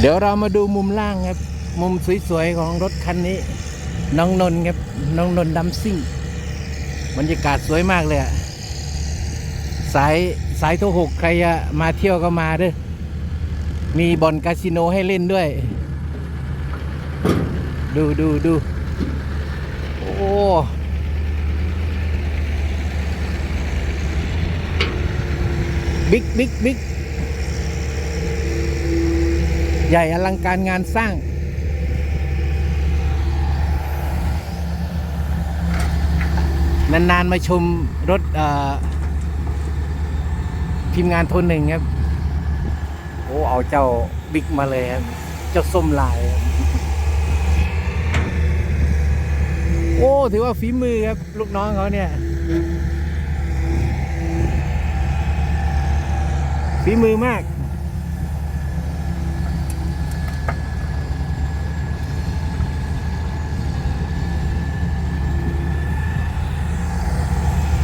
เดี๋ยวเรามาดูมุมล่างครับ มุมสวยๆของรถคันนี้ น้องนนท์ครับ น้องนนท์ดัมซิ่งบรรยากาศสวยมากเลยอะสายสายโทรหกใครจะมาเที่ยวก็มาเด้อมีบ่อลคาสิโนให้เล่นด้วย ดูดูดูโอ้บิ๊กบิ๊กบิ๊ก ใหญ่อลังการงานสร้าง นาน ๆ มาชมรถทีมงานโทนหนึ่งครับ โอ้ เอาเจ้าบิ๊กมาเลยครับ เจ้าส้มลายครับโอ้ ถือว่าฝีมือครับ ลูกน้องเขาเนี่ยฝีมือมาก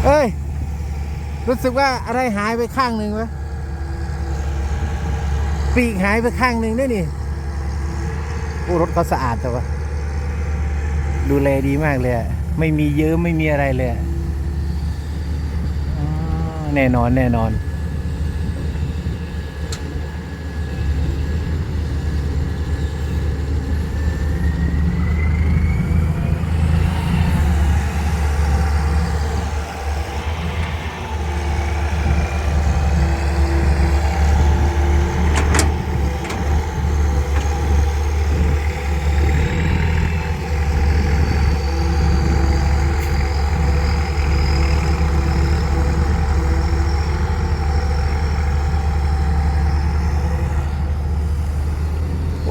เอ้ย รู้สึกว่าอะไรหายไปข้างหนึ่งวะปีกหายไปข้างหนึ่งด้วยนี่โอ้รถเขาสะอาดแต่ว่าดูแลดีมากเลยไม่มีเยอะไม่มีอะไรเลยแน่นอนแน่นอน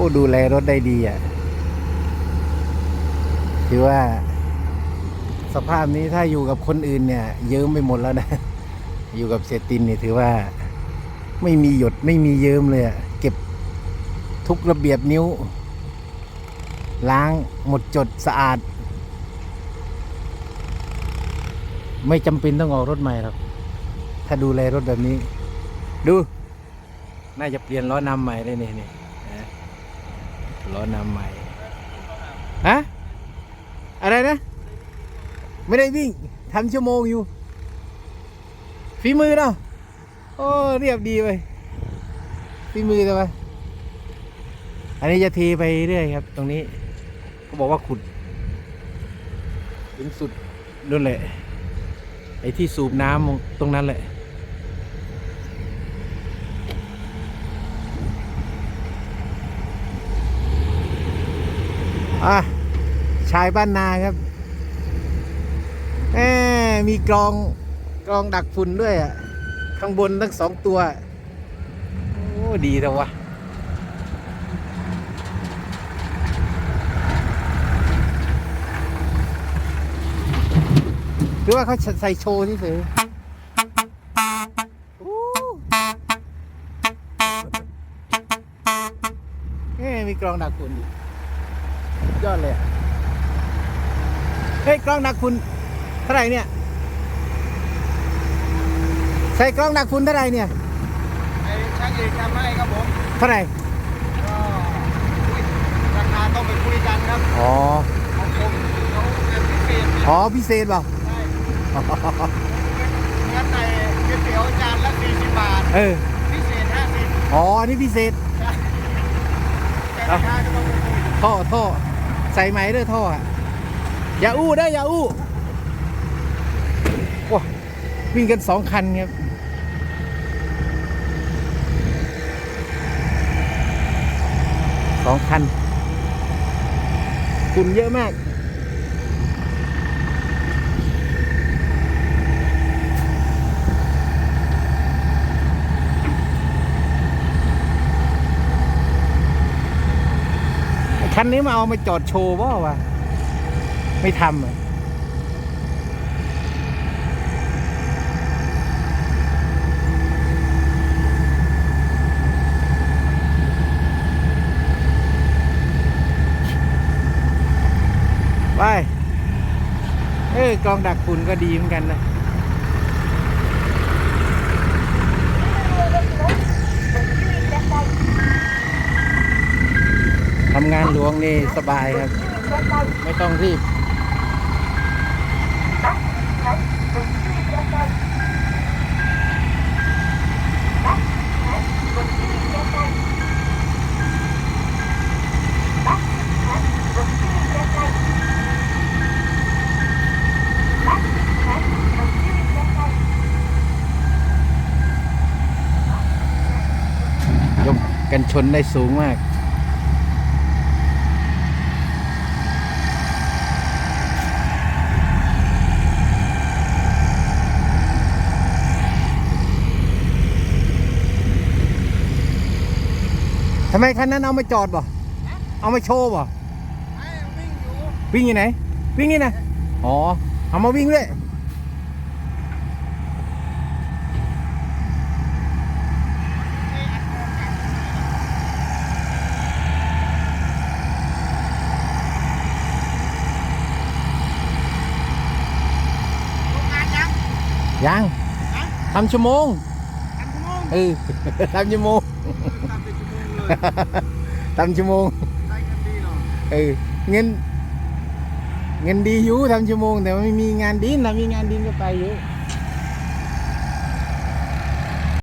อ้ดูแลรถได้ดีอะถือว่า สภาพนี้ถ้าอยู่กับคนอื่นเนี่ย เยิ้มไปหมดแล้วนะ อยู่กับเซตินเนี่ยถือว่าไม่มีหยดไม่มีเยิ้มเลยอะเก็บทุกระเบียบนิ้ว ล้างหมดจดสะอาด ไม่จำเป็นต้องออกรถใหม่หรอกถ้าดูแลรถแบบนี้ ดู น่าจะเปลี่ยนล้อนำใหม่เลยนี่นี่ ล้อนำใหม่ฮะอะไรนะ ไม่ได้วิ่งทำชั่วโมงอยู่ฝีมือเนาะโอ้เรียบดีไปฝีมือกันไปอันนี้จะเทไปเรื่อยครับ ตรงนี้เขาบอกว่าขุดถึงสุดนู่นแหละไอ้ที่สูบน้ำตรงนั้นแหละ อะชายบ้านนาครับแหมมีกรองกรองดักฝุ่นด้วยอะ ข้างบนทั้งสองตัว โอ้ดีแต่วะหรือว่าเขาใส่โชว์ที่เฉยๆอู้เฮ้มีกรองดักฝุ่นดิ ยอดเลยอะเฮ้ยกล้องดักฝุ่นเท่าไหร่เนี่ย ใส่กล้องดักฝุ่นเท่าไหร่เนี่ยไอ้ช่างเอกทำให้ครับผมเท่าไหร่ก็คุยราคาต้องไปคุยกันครับอ๋อของผมเขาเป็นพิเศษอ๋อพิเศษเปล่าใช่งั้นในก๋วยเตี๋ยวจานละ40บาท เออ พิเศษ50อ๋อนี่พิเศษแต่ราคาก็ต้องไปคุยท่อท่อ ใส่ไหมเด้อท่ออะย่าอู้ได้อย่าอู้ว้าวิ่งกันสองคันครับสองคันฝุ่นเยอะมาก คันนี้มาเอามาจอดโชว์เปล่าวะไม่ทำอะไป เอ้ยกองดักฝุ่นก็ดีเหมือนกันนะ ทำงานหลวงนี่สบายครับ ไม่ต้องรีบยกกันชนได้สูงมาก ทำไมคันนั้นเอามาจอดบ่เอามาโชว์บ่ไอ้วิ่งอยู่วิ่งอยู่ไหน วิ่งนี่นะอ๋อ เอามาวิ่งด้วยโรงงานยังยังฮะทำชั่วโมงทำชั่วโมงเออทำชั่วโมง ทำชั่วโมงได้เงินดีเนาะเออเงิน เงินดีอยู่ทำชั่วโมง แต่ว่าไม่มีงานดินนะมีงานดินก็ไปอยู่เ